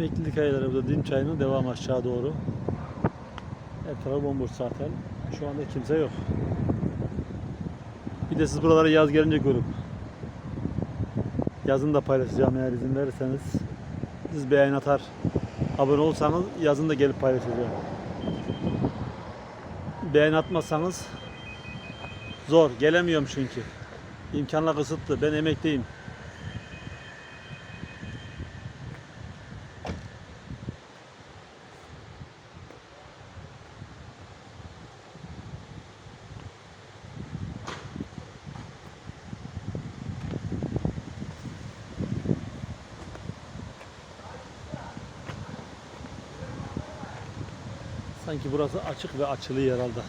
Emeklilik ayları burada Dim Çayı'nın devam aşağı doğru. Her taraf bomboş zaten. Şu anda kimse yok. Bir de siz buraları yaz gelince görün. Yazın da paylaşacağım eğer izin verirseniz. Siz beğen atar, abone olsanız yazın da gelip paylaşacağım. Beğen atmazsanız zor. Gelemiyorum çünkü. İmkanlar kısıtlı. Ben emekliyim. Sanki burası açık ve açılıyor herhalde.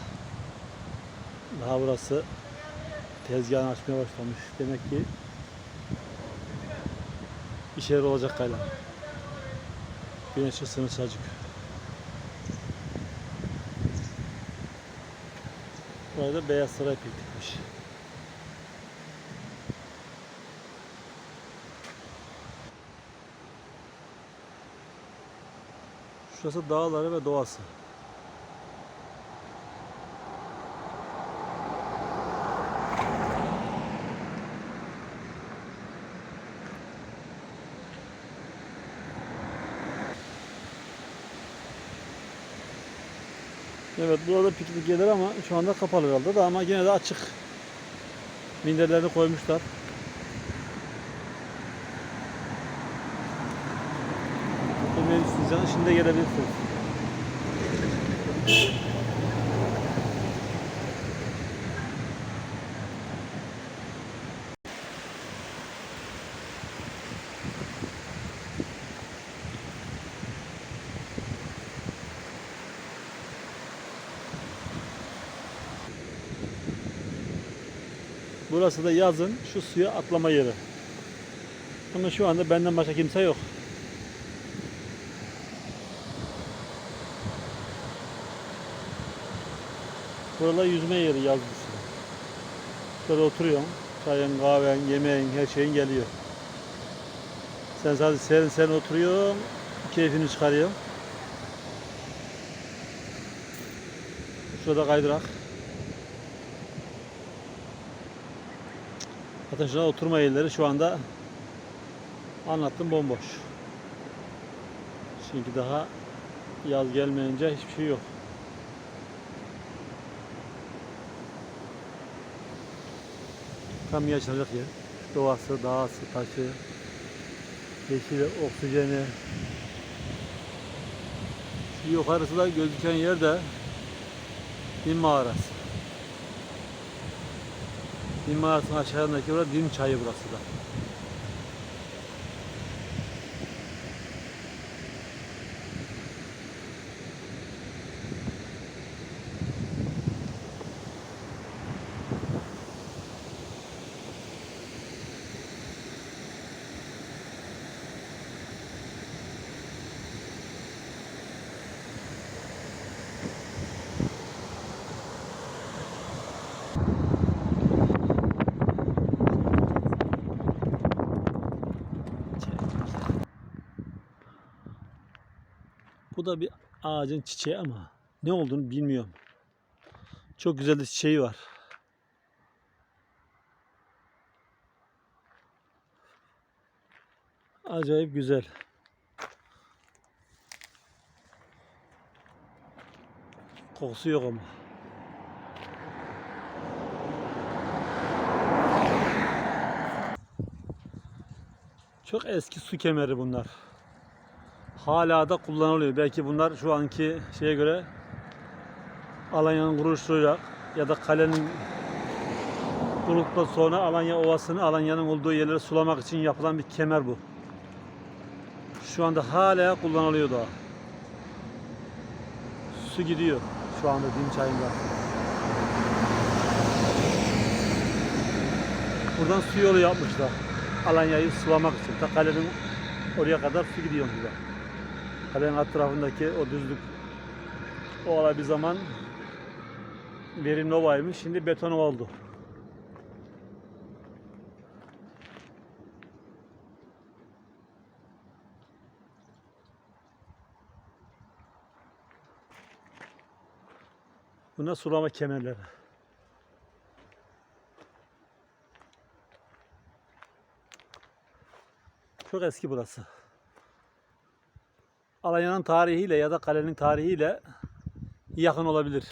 Daha burası tezgahını açmaya başlamış. Demek ki bir şeyler olacak galiba. Güneş ısınır çocuk. Buraya da beyaz saray pek. Şurası dağları ve doğası. Evet burada piknik gelir ama şu anda kapalı kaldı da ama yine de açık. Minderlerini koymuşlar. Yemeği isteyeceğiniz şimdi gelebilirsiniz. Burası da yazın şu suya atlama yeri. Ama şu anda benden başka kimse yok. Buralar yüzme yeri yaz bu. Şurada oturuyorsun. Çayın, kahven, yemeğin, her şeyin geliyor. Sen sadece serin serin oturuyorsun. Keyfini çıkarıyorsun. Şurada kaydırak. Şurada oturma yerleri şu anda anlattım bomboş. Çünkü daha yaz gelmeyince hiçbir şey yok. Tam yaşanacak yer. Doğası, dağısı, taşı, yeşili, oksijeni. Şu yukarısı da gözüken yer de bir mağarası. Mağarasının aşağısındaki burası Dim çayı burası da. Bu da bir ağacın çiçeği ama ne olduğunu bilmiyorum. Çok güzel de çiçeği var. Acayip güzel. Kokusu yok ama. Çok eski su kemeri bunlar hala da kullanılıyor. Belki bunlar şu anki şeye göre Alanya'nın kuruluşuyla ya da kalenin kurulduktan sonra Alanya Ovası'nı Alanya'nın olduğu yerleri sulamak için yapılan bir kemer bu. Şu anda hala kullanılıyor daha. Su gidiyor şu anda Dim. Buradan su yolu yapmışlar. Alanya'yı sulamak için. Ta kalenin oraya kadar su gidiyor burada. Kalenin alt tarafındaki o düzlük o ara bir zaman verimli ovaymış. Şimdi beton oldu. Bunlar sulama kemerleri. Çok eski burası. Alanya'nın tarihiyle ya da kalenin tarihiyle yakın olabilir.